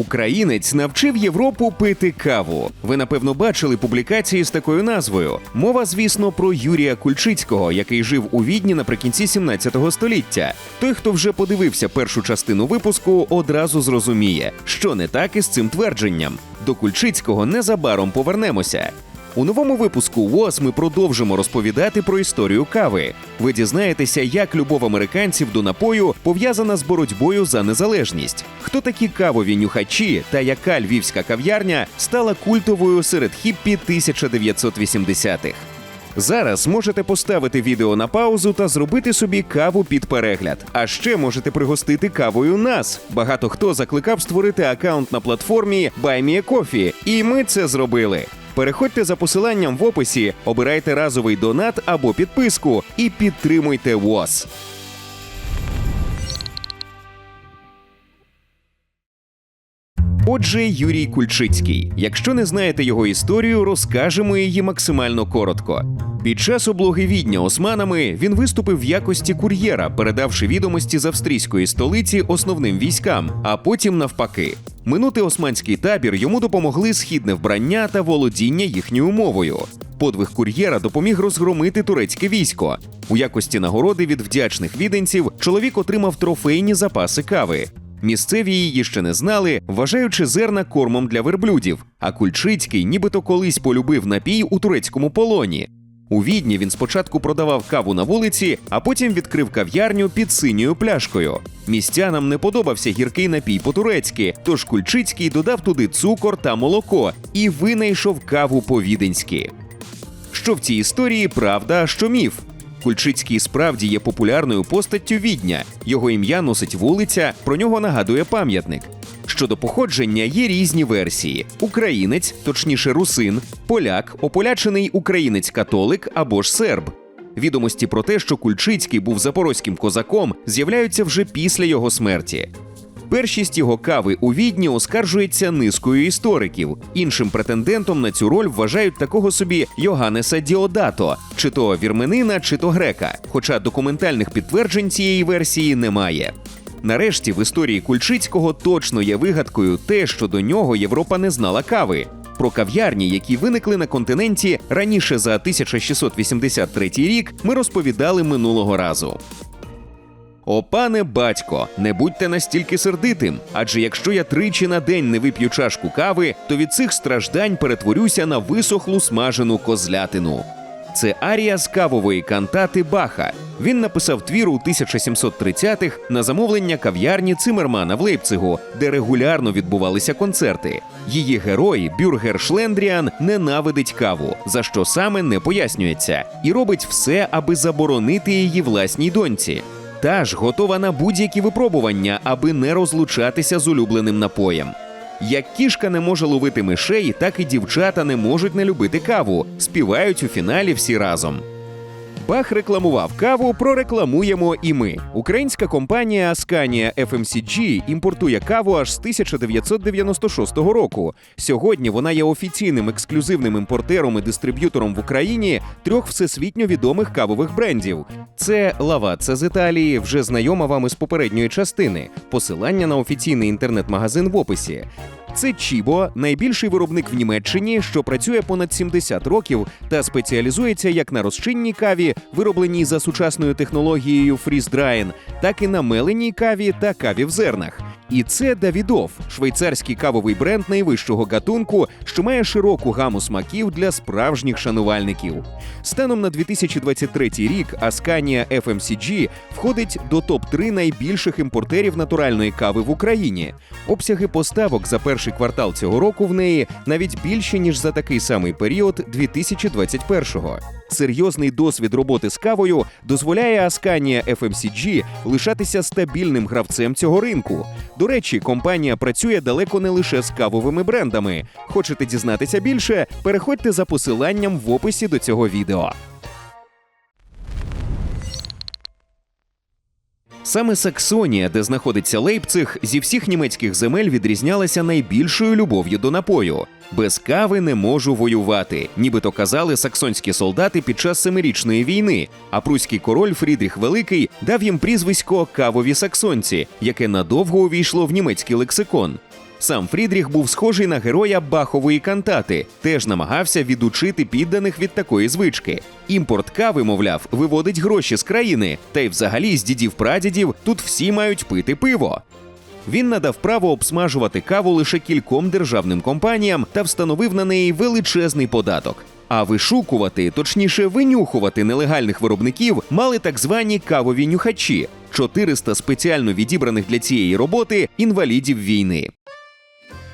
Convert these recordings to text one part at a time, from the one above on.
Українець навчив Європу пити каву. Ви напевно бачили публікації з такою назвою. Мова, звісно, про Юрія Кульчицького, який жив у Відні наприкінці 17 століття. Той, хто вже подивився першу частину випуску, одразу зрозуміє, що не так із цим твердженням. До Кульчицького незабаром повернемося. У новому випуску ВОЗ ми продовжимо розповідати про історію кави. Ви дізнаєтеся, як любов американців до напою пов'язана з боротьбою за незалежність, хто такі кавові нюхачі та яка львівська кав'ярня стала культовою серед хіппі 1980-х. Зараз можете поставити відео на паузу та зробити собі каву під перегляд. А ще можете пригостити кавою нас. Багато хто закликав створити аккаунт на платформі BuyMeACoffee, і ми це зробили. Переходьте за посиланням в описі, обирайте разовий донат або підписку і підтримуйте ВОЗ. Отже, Юрій Кульчицький. Якщо не знаєте його історію, розкажемо її максимально коротко. Під час облоги відня османами він виступив в якості кур'єра, передавши відомості з австрійської столиці основним військам, а потім навпаки. Минути османський табір йому допомогли східне вбрання та володіння їхньою мовою. Подвиг кур'єра допоміг розгромити турецьке військо. У якості нагороди від вдячних віденців чоловік отримав трофейні запаси кави. Місцеві її ще не знали, вважаючи зерна кормом для верблюдів. А Кульчицький нібито колись полюбив напій у турецькому полоні. У відні він спочатку продавав каву на вулиці, а потім відкрив кав'ярню під синьою пляшкою. Містянам не подобався гіркий напій по-турецьки, тож Кульчицький додав туди цукор та молоко і винайшов каву по-віденськи. Що в цій історії правда, а що міф? Кульчицький справді є популярною постаттю відня. Його ім'я носить вулиця, про нього нагадує пам'ятник. Щодо походження є різні версії: українець, точніше русин, поляк, ополячений українець-католик або ж серб. Відомості про те, що Кульчицький був запорозьким козаком, з'являються вже після його смерті. Першість його кави у відні оскаржується низкою істориків. Іншим претендентом на цю роль вважають такого собі Йоганнеса Діодато, чи то вірменина, чи то грека. Хоча документальних підтверджень цієї версії немає. Нарешті в історії Кульчицького точно є вигадкою те, що до нього Європа не знала кави. Про кав'ярні, які виникли на континенті раніше за 1683 рік, ми розповідали минулого разу. О, пане батько, не будьте настільки сердитим, адже якщо я тричі на день не вип'ю чашку кави, то від цих страждань перетворюся на висохлу смажену козлятину. Це арія з кавової кантати Баха. Він написав твір у 1730-х на замовлення кав'ярні Цимермана в Лейпцигу, де регулярно відбувалися концерти. Її герой Бюргер Шлендріан ненавидить каву, за що саме не пояснюється, і робить все, аби заборонити її власній доньці. Та ж готова на будь-які випробування, аби не розлучатися з улюбленим напоєм. Як кішка не може ловити мишей, так і дівчата не можуть не любити каву. Співають у фіналі всі разом. Бах рекламував каву, прорекламуємо і ми. Українська компанія Ascania FMCG імпортує каву аж з 1996 року. Сьогодні вона є офіційним ексклюзивним імпортером і дистриб'ютором в Україні трьох всесвітньо відомих кавових брендів. Це Лаваца з Італії, вже знайома вам із попередньої частини. Посилання на офіційний інтернет-магазин в описі. Це Чібо, найбільший виробник в Німеччині, що працює понад 70 років та спеціалізується як на розчинній каві, виробленій за сучасною технологією фріз-драйн, так і на меленій каві та каві в зернах. І це Давідов, швейцарський кавовий бренд найвищого гатунку, що має широку гаму смаків для справжніх шанувальників. Станом на 2023 рік Ascania FMCG входить до топ-3 найбільших імпортерів натуральної кави в Україні. Обсяги поставок за перший квартал цього року в неї навіть більші ніж за такий самий період 2021-го. Серйозний досвід роботи з кавою дозволяє Асканія FMCG лишатися стабільним гравцем цього ринку. До речі, компанія працює далеко не лише з кавовими брендами. Хочете дізнатися більше? Переходьте за посиланням в описі до цього відео. Саме Саксонія, де знаходиться Лейпциг, зі всіх німецьких земель відрізнялася найбільшою любов'ю до напою. Без кави не можу воювати, нібито казали саксонські солдати під час семирічної війни. А пруський король Фрідріх Великий дав їм прізвисько кавові саксонці, яке надовго увійшло в німецький лексикон. Сам Фрідріх був схожий на героя Бахової кантати, теж намагався відучити підданих від такої звички. Імпорт кави, мовляв, виводить гроші з країни, та й взагалі з дідів прадідів тут всі мають пити пиво. Він надав право обсмажувати каву лише кільком державним компаніям та встановив на неї величезний податок. А вишукувати, точніше, винюхувати нелегальних виробників мали так звані кавові нюхачі 400 спеціально відібраних для цієї роботи інвалідів війни.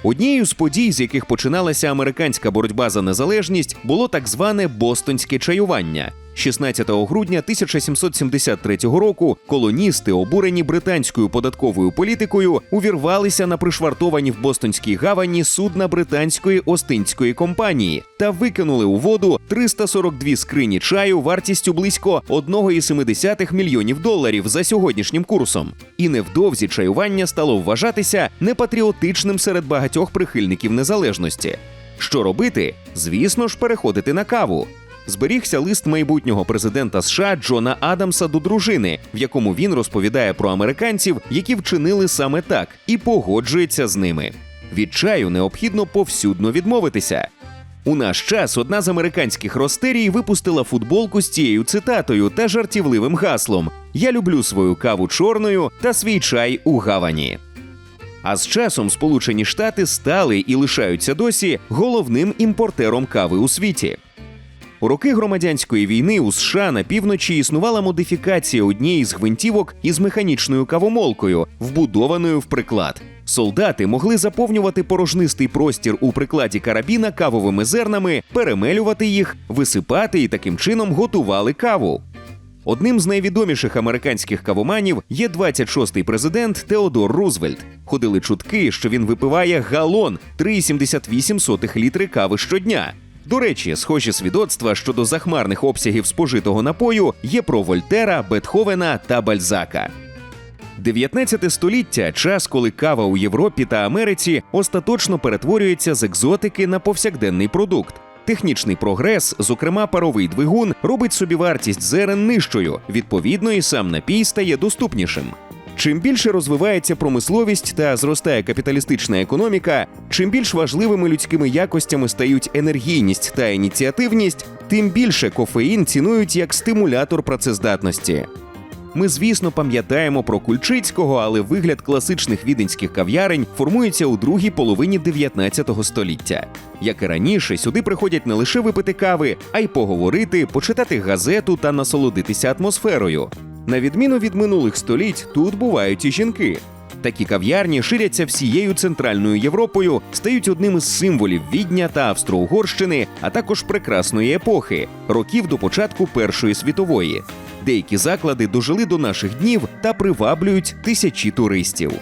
Однією з подій, з яких починалася американська боротьба за незалежність, було так зване Бостонське чаювання. 16 грудня 1773 року колоністи, обурені британською податковою політикою, увірвалися на пришвартовані в Бостонській гавані судна британської Остинської компанії та викинули у воду 342 скрині чаю вартістю близько 1,7 мільйонів доларів за сьогоднішнім курсом. І невдовзі чаювання стало вважатися непатріотичним серед багатьох прихильників незалежності. Що робити? Звісно ж, переходити на каву зберігся лист майбутнього президента США Джона Адамса до дружини, в якому він розповідає про американців, які вчинили саме так, і погоджується з ними. Від чаю необхідно повсюдно відмовитися. У наш час одна з американських ростерій випустила футболку з цією цитатою та жартівливим гаслом: Я люблю свою каву чорною та свій чай у гавані. А з часом Сполучені Штати стали і лишаються досі головним імпортером кави у світі. У роки громадянської війни у США на півночі існувала модифікація однієї з гвинтівок із механічною кавомолкою, вбудованою в приклад. Солдати могли заповнювати порожнистий простір у прикладі карабіна кавовими зернами, перемелювати їх, висипати і таким чином готували каву. Одним з найвідоміших американських кавоманів є 26-й президент Теодор Рузвельт. Ходили чутки, що він випиває галон 3,78 літри кави щодня. До речі, схожі свідоцтва щодо захмарних обсягів спожитого напою є про Вольтера, Бетховена та Бальзака. 19 століття час, коли кава у Європі та Америці остаточно перетворюється з екзотики на повсякденний продукт. Технічний прогрес, зокрема паровий двигун, робить собі вартість зерен нижчою. Відповідно, і сам напій стає доступнішим. Чим більше розвивається промисловість та зростає капіталістична економіка, чим більш важливими людськими якостями стають енергійність та ініціативність, тим більше кофеїн цінують як стимулятор працездатності. Ми, звісно, пам'ятаємо про Кульчицького, але вигляд класичних віденських кав'ярень формується у другій половині 19 століття. Як і раніше, сюди приходять не лише випити кави, а й поговорити, почитати газету та насолодитися атмосферою. На відміну від минулих століть, тут бувають і жінки. Такі кав'ярні ширяться всією центральною Європою, стають одним із символів Відня та Австро-Угорщини, а також прекрасної епохи, років до початку Першої світової. Деякі заклади дожили до наших днів та приваблюють тисячі туристів.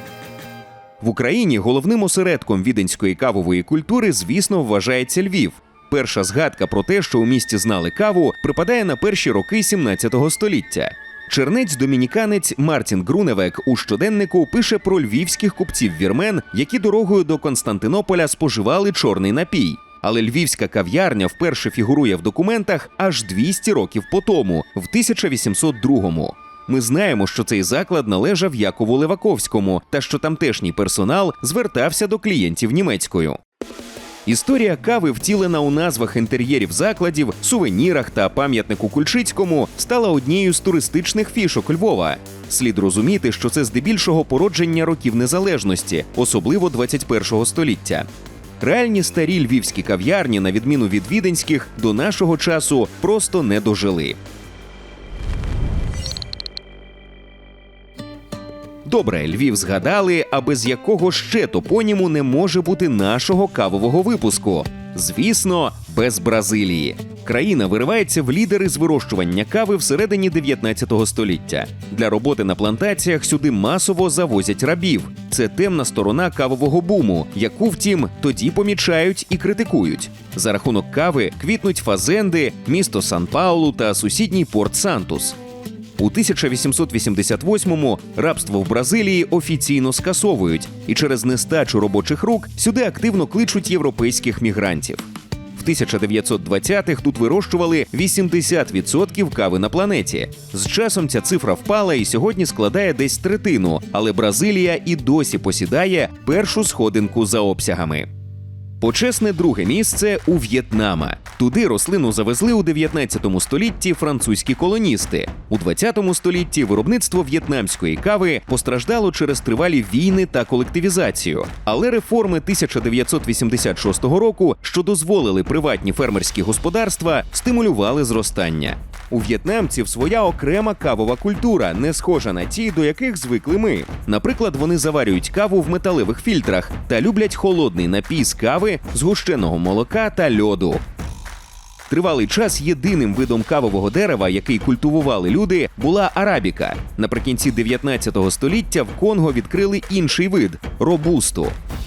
В Україні головним осередком віденської кавової культури, звісно, вважається Львів. Перша згадка про те, що у місті знали каву, припадає на перші роки 17 століття. Чернець-домініканець Мартін Груневек у щоденнику пише про львівських купців вірмен, які дорогою до Константинополя споживали чорний напій. Але львівська кав'ярня вперше фігурує в документах аж 200 років по тому, в 1802-му. Ми знаємо, що цей заклад належав Якову Леваковському та що тамтешній персонал звертався до клієнтів німецькою. Історія кави, втілена у назвах інтер'єрів закладів, сувенірах та пам'ятнику Кульчицькому, стала однією з туристичних фішок Львова. Слід розуміти, що це здебільшого породження років незалежності, особливо 21-го століття. Реальні старі львівські кав'ярні, на відміну від віденських, до нашого часу просто не дожили. Добре, Львів згадали, а без якого ще топоніму не може бути нашого кавового випуску. Звісно, без Бразилії. Країна виривається в лідери з вирощування кави всередині 19 століття. Для роботи на плантаціях сюди масово завозять рабів. Це темна сторона кавового буму, яку, втім, тоді помічають і критикують. За рахунок кави квітнуть фазенди, місто Сан Паулу та сусідній порт Сантус. У 1888-му рабство в Бразилії офіційно скасовують, і через нестачу робочих рук сюди активно кличуть європейських мігрантів. В В 1920-х тут вирощували 80% кави на планеті. З часом ця цифра впала і сьогодні складає десь третину, але Бразилія і досі посідає першу сходинку за обсягами. Почесне друге місце у В'єтнама. Туди рослину завезли у 19 столітті французькі колоністи. У 20 столітті виробництво в'єтнамської кави постраждало через тривалі війни та колективізацію. Але реформи 1986 року, що дозволили приватні фермерські господарства, стимулювали зростання. У в'єтнамців своя окрема кавова культура, не схожа на ті, до яких звикли ми. Наприклад, вони заварюють каву в металевих фільтрах та люблять холодний напій з згущеного молока та льоду. Тривалий час єдиним видом кавового дерева, який культивували люди, була арабіка. Наприкінці 19 століття в Конго відкрили інший вид робусту.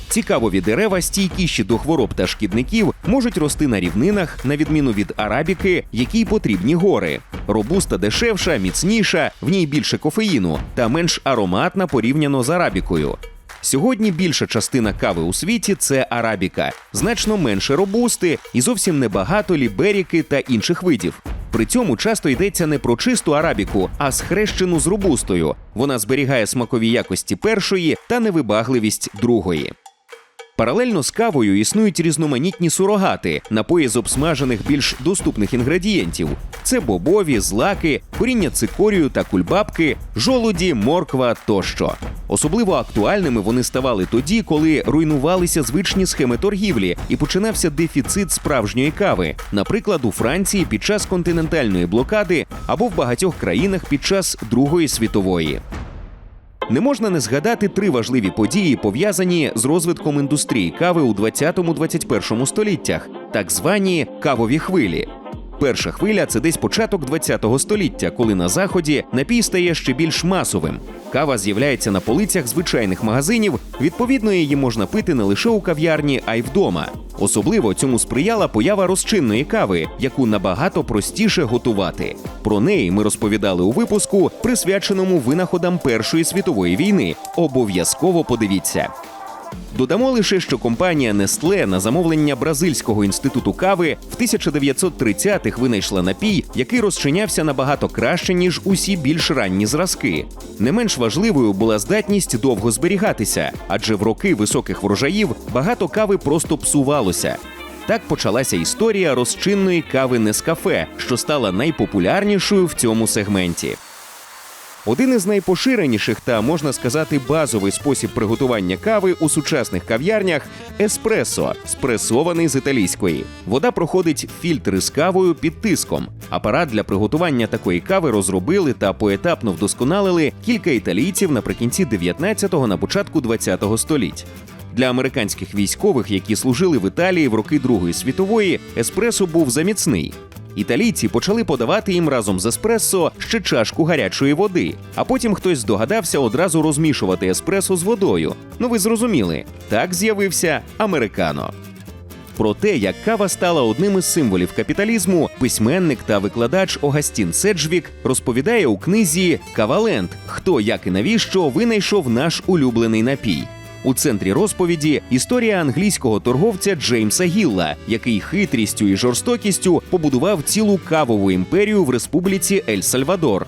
Ці кавові дерева, стійкіші до хвороб та шкідників, можуть рости на рівнинах, на відміну від арабіки, якій потрібні гори. Робуста дешевша, міцніша, в ній більше кофеїну та менш ароматна порівняно з арабікою. Сьогодні більша частина кави у світі це арабіка, значно менше робусти і зовсім небагато ліберіки та інших видів. При цьому часто йдеться не про чисту арабіку, а схрещену з робустою. Вона зберігає смакові якості першої та невибагливість другої. Паралельно з кавою існують різноманітні сурогати, напої з обсмажених більш доступних інгредієнтів. Це бобові, злаки, коріння цикорію та кульбабки, жолуді, морква тощо. Особливо актуальними вони ставали тоді, коли руйнувалися звичні схеми торгівлі і починався дефіцит справжньої кави, наприклад, у Франції під час континентальної блокади або в багатьох країнах під час Другої світової. Не можна не згадати три важливі події, пов'язані з розвитком індустрії кави у 20-21 століттях, так звані кавові хвилі. Перша хвиля це десь початок 20-го століття, коли на заході напій стає ще більш масовим. Кава з'являється на полицях звичайних магазинів. Відповідно, її можна пити не лише у кав'ярні, а й вдома. Особливо цьому сприяла поява розчинної кави, яку набагато простіше готувати. Про неї ми розповідали у випуску, присвяченому винаходам Першої світової війни. Обов'язково подивіться. Додамо лише, що компанія Nestle на замовлення Бразильського інституту кави в 1930-х винайшла напій, який розчинявся набагато краще ніж усі більш ранні зразки. Не менш важливою була здатність довго зберігатися, адже в роки високих врожаїв багато кави просто псувалося. Так почалася історія розчинної кави Нескафе, що стала найпопулярнішою в цьому сегменті. Один із найпоширеніших та можна сказати базовий спосіб приготування кави у сучасних кав'ярнях еспресо, спресований з італійської. Вода проходить фільтри з кавою під тиском. Апарат для приготування такої кави розробили та поетапно вдосконалили кілька італійців наприкінці 19-го на початку 20-го століть. Для американських військових, які служили в Італії в роки Другої світової, еспресо був заміцний. Італійці почали подавати їм разом з еспресо ще чашку гарячої води, а потім хтось здогадався одразу розмішувати еспресо з водою. Ну ви зрозуміли, так з'явився американо. Про те, як кава стала одним із символів капіталізму, письменник та викладач Огастін Седжвік розповідає у книзі Каваленд, хто як і навіщо винайшов наш улюблений напій. У центрі розповіді історія англійського торговця Джеймса Гілла, який хитрістю і жорстокістю побудував цілу кавову імперію в республіці Ель Сальвадор.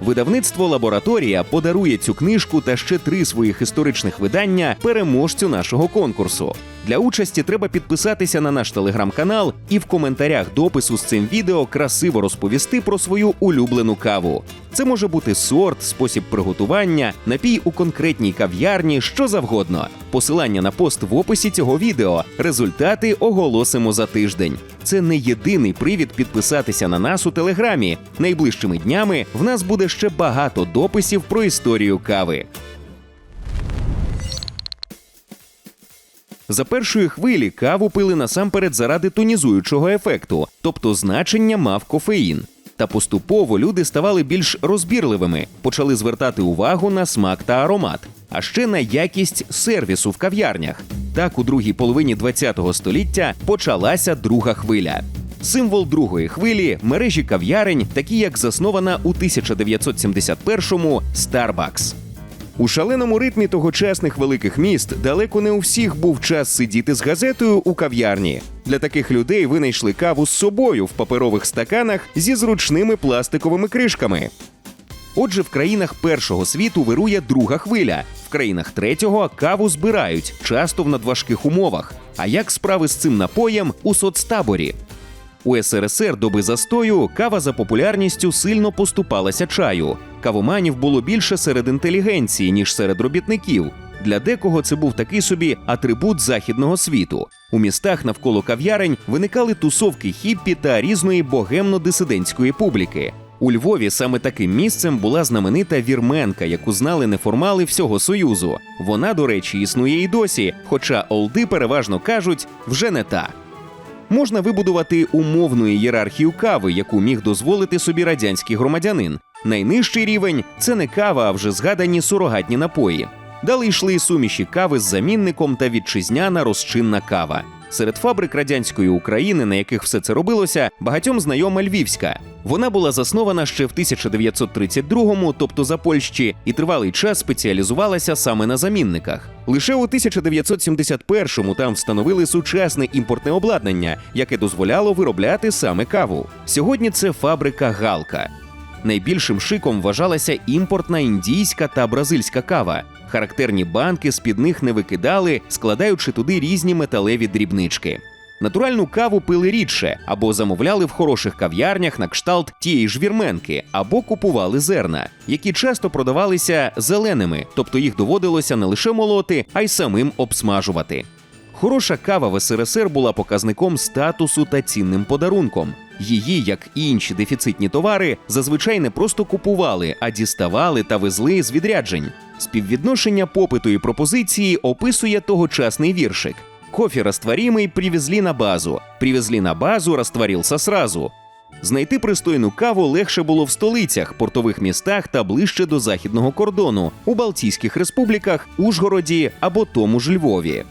Видавництво Лабораторія подарує цю книжку та ще три своїх історичних видання переможцю нашого конкурсу. Для участі треба підписатися на наш телеграм-канал і в коментарях допису з цим відео красиво розповісти про свою улюблену каву. Це може бути сорт, спосіб приготування, напій у конкретній кав'ярні, що завгодно. Посилання на пост в описі цього відео. Результати оголосимо за тиждень. Це не єдиний привід підписатися на нас у телеграмі. Найближчими днями в нас буде ще багато дописів про історію кави. За першої хвилі каву пили насамперед заради тонізуючого ефекту, тобто значення мав кофеїн. Та поступово люди ставали більш розбірливими, почали звертати увагу на смак та аромат, а ще на якість сервісу в кав'ярнях. Так, у другій половині ХХ століття почалася друга хвиля. Символ другої хвилі мережі кав'ярень, такі як заснована у 1971-му Starbucks. У шаленому ритмі тогочасних великих міст далеко не у всіх був час сидіти з газетою у кав'ярні. Для таких людей винайшли каву з собою в паперових стаканах зі зручними пластиковими кришками. Отже, в країнах першого світу вирує друга хвиля. В країнах третього каву збирають, часто в надважких умовах. А як справи з цим напоєм у соцтаборі? У СРСР доби застою кава за популярністю сильно поступалася чаю. Кавоманів було більше серед інтелігенції, ніж серед робітників. Для декого це був такий собі атрибут західного світу. У містах навколо кав'ярень виникали тусовки хіппі та різної богемно-дисидентської публіки. У Львові саме таким місцем була знаменита вірменка, яку знали неформали всього союзу. Вона, до речі, існує і досі, хоча олди переважно кажуть вже не та. Можна вибудувати умовну ієрархію кави, яку міг дозволити собі радянський громадянин. Найнижчий рівень це не кава, а вже згадані сурогатні напої. Далі йшли суміші кави з замінником та вітчизняна розчинна кава. Серед фабрик радянської України, на яких все це робилося, багатьом знайома Львівська. Вона була заснована ще в 1932-му, тобто за Польщі, і тривалий час спеціалізувалася саме на замінниках. Лише у 1971-му там встановили сучасне імпортне обладнання, яке дозволяло виробляти саме каву. Сьогодні це фабрика Галка. Найбільшим шиком вважалася імпортна індійська та бразильська кава. Характерні банки з-під них не викидали, складаючи туди різні металеві дрібнички. Натуральну каву пили рідше або замовляли в хороших кав'ярнях на кшталт тієї ж вірменки, або купували зерна, які часто продавалися зеленими, тобто їх доводилося не лише молоти, а й самим обсмажувати. Хороша кава в СРСР була показником статусу та цінним подарунком. Її, як і інші дефіцитні товари, зазвичай не просто купували, а діставали та везли з відряджень. Співвідношення попиту і пропозиції описує тогочасний віршик. Кофе растворимый привезли на базу. Привезли на базу, растворился сразу. Знайти пристойну каву легше було в столицях, портових містах та ближче до західного кордону, у Балтійських республіках, Ужгороді або тому ж Львові.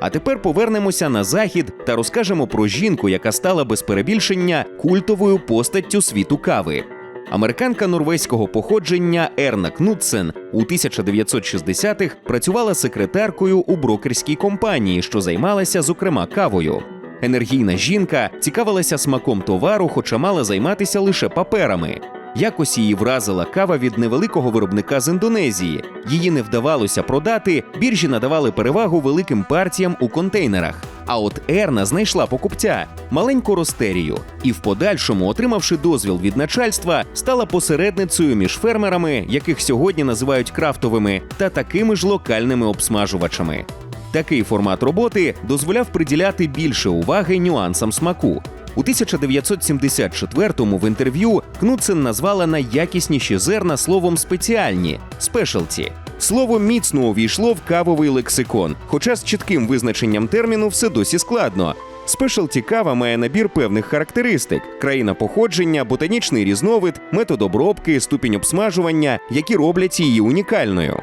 А тепер повернемося на захід та розкажемо про жінку, яка стала без перебільшення культовою постаттю світу кави. Американка норвезького походження Ерна Кнутсен у 1960-х працювала секретаркою у брокерській компанії, що займалася, зокрема, кавою. Енергійна жінка цікавилася смаком товару, хоча мала займатися лише паперами. Якось її вразила кава від невеликого виробника з Індонезії. Її не вдавалося продати, біржі надавали перевагу великим партіям у контейнерах. А от Ерна знайшла покупця маленьку ростерію, і в подальшому, отримавши дозвіл від начальства, стала посередницею між фермерами, яких сьогодні називають крафтовими, та такими ж локальними обсмажувачами. Такий формат роботи дозволяв приділяти більше уваги нюансам смаку. У 1974-му в інтерв'ю Кнутсен назвала найякісніші зерна словом спеціальні спешалті. Слово міцно увійшло в кавовий лексикон, хоча з чітким визначенням терміну все досі складно. Спешалті кава має набір певних характеристик: країна походження, ботанічний різновид, метод обробки, ступінь обсмажування, які роблять її унікальною.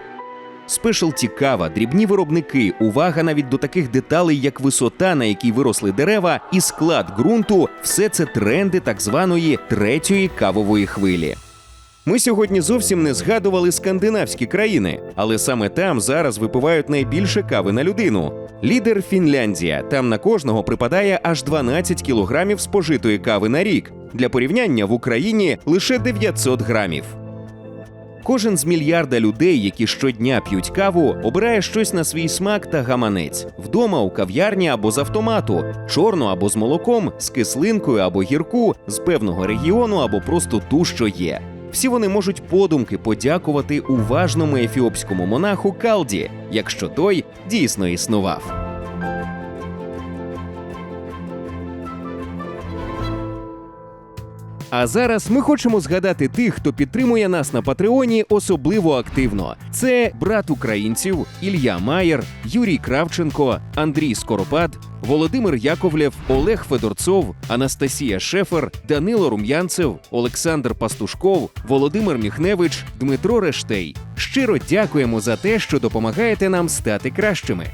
Спешалті кава, дрібні виробники, увага навіть до таких деталей, як висота, на якій виросли дерева, і склад ґрунту все це тренди так званої третьої кавової хвилі. Ми сьогодні зовсім не згадували скандинавські країни, але саме там зараз випивають найбільше кави на людину. Лідер Фінляндія. Там на кожного припадає аж 12 кілограмів спожитої кави на рік. Для порівняння в Україні лише 900 грамів. Кожен з мільярда людей, які щодня п'ють каву, обирає щось на свій смак та гаманець вдома у кав'ярні або з автомату, чорну або з молоком, з кислинкою або гірку, з певного регіону або просто ту, що є. Всі вони можуть подумки подякувати уважному ефіопському монаху Калді, якщо той дійсно існував. А зараз ми хочемо згадати тих, хто підтримує нас на Патреоні особливо активно. Це брат українців Ілля Маєр, Юрій Кравченко, Андрій Скоропад, Володимир Яковлєв, Олег Федорцов, Анастасія Шефер, Данило Рум'янцев, Олександр Пастушков, Володимир Міхневич, Дмитро Рештей. Щиро дякуємо за те, що допомагаєте нам стати кращими.